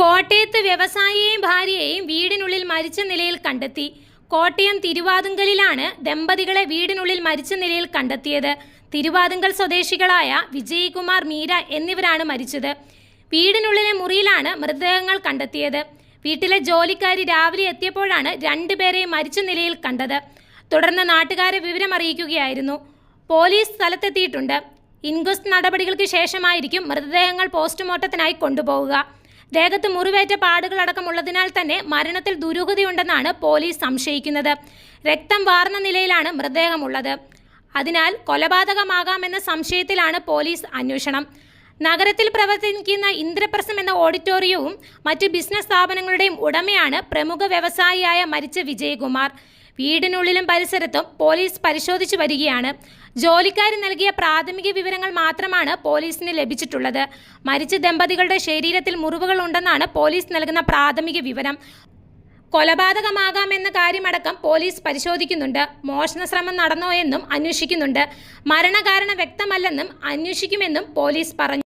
കോട്ടയത്ത് വ്യവസായിയെയും ഭാര്യയെയും വീടിനുള്ളിൽ മരിച്ച നിലയിൽ കണ്ടെത്തി. കോട്ടയം തിരുവാതുങ്കലിലാണ് ദമ്പതികളെ വീടിനുള്ളിൽ മരിച്ച നിലയിൽ കണ്ടെത്തിയത്. തിരുവാതുങ്കൽ സ്വദേശികളായ വിജയ്കുമാർ മീര എന്നിവരാണ് മരിച്ചത്. വീടിനുള്ളിലെ മുറിയിലാണ് മൃതദേഹങ്ങൾ കണ്ടെത്തിയത്. വീട്ടിലെ ജോലിക്കാരി രാവിലെ എത്തിയപ്പോഴാണ് രണ്ടുപേരെയും മരിച്ച നിലയിൽ കണ്ടത്. തുടർന്ന് നാട്ടുകാരെ വിവരമറിയിക്കുകയായിരുന്നു പോലീസ് സ്ഥലത്തെത്തിയിട്ടുണ്ട്. ഇൻക്വസ്റ്റ് നടപടികൾക്ക് ശേഷമായിരിക്കും മൃതദേഹങ്ങൾ പോസ്റ്റ്മോർട്ടത്തിനായി കൊണ്ടുപോവുക. ദേഹത്ത് മുറിവേറ്റ പാടുകളടക്കമുള്ളതിനാൽ തന്നെ മരണത്തിൽ ദുരൂഹതയുണ്ടെന്നാണ് പോലീസ് സംശയിക്കുന്നത്. രക്തം വാർന്ന നിലയിലാണ് മൃതദേഹമുള്ളത്. അതിനാൽ കൊലപാതകമാകാമെന്ന സംശയത്തിലാണ് പോലീസ് അന്വേഷണം. നഗരത്തിൽ പ്രവർത്തിക്കുന്ന ഇന്ദ്രപ്രസം എന്ന ഓഡിറ്റോറിയവും മറ്റ് ബിസിനസ് സ്ഥാപനങ്ങളുടെയും ഉടമയാണ് പ്രമുഖ വ്യവസായിയായ മരിച്ച വിജയകുമാർ. വീടിനുള്ളിലും പരിസരത്തും പോലീസ് പരിശോധിച്ചു വരികയാണ്. ജോലിക്കാരി നൽകിയ പ്രാഥമിക വിവരങ്ങൾ മാത്രമാണ് പോലീസിന് ലഭിച്ചിട്ടുള്ളത്. മരിച്ച ദമ്പതികളുടെ ശരീരത്തിൽ മുറിവുകൾ ഉണ്ടെന്നാണ് പോലീസ് നൽകുന്ന പ്രാഥമിക വിവരം. കൊലപാതകമാകാമെന്ന കാര്യമടക്കം പോലീസ് പരിശോധിക്കുന്നുണ്ട്. മോഷണ ശ്രമം നടന്നോ എന്നും അന്വേഷിക്കുന്നുണ്ട്. മരണകാരണം വ്യക്തമല്ലെന്നും അന്വേഷിക്കുമെന്നും പോലീസ് പറഞ്ഞു.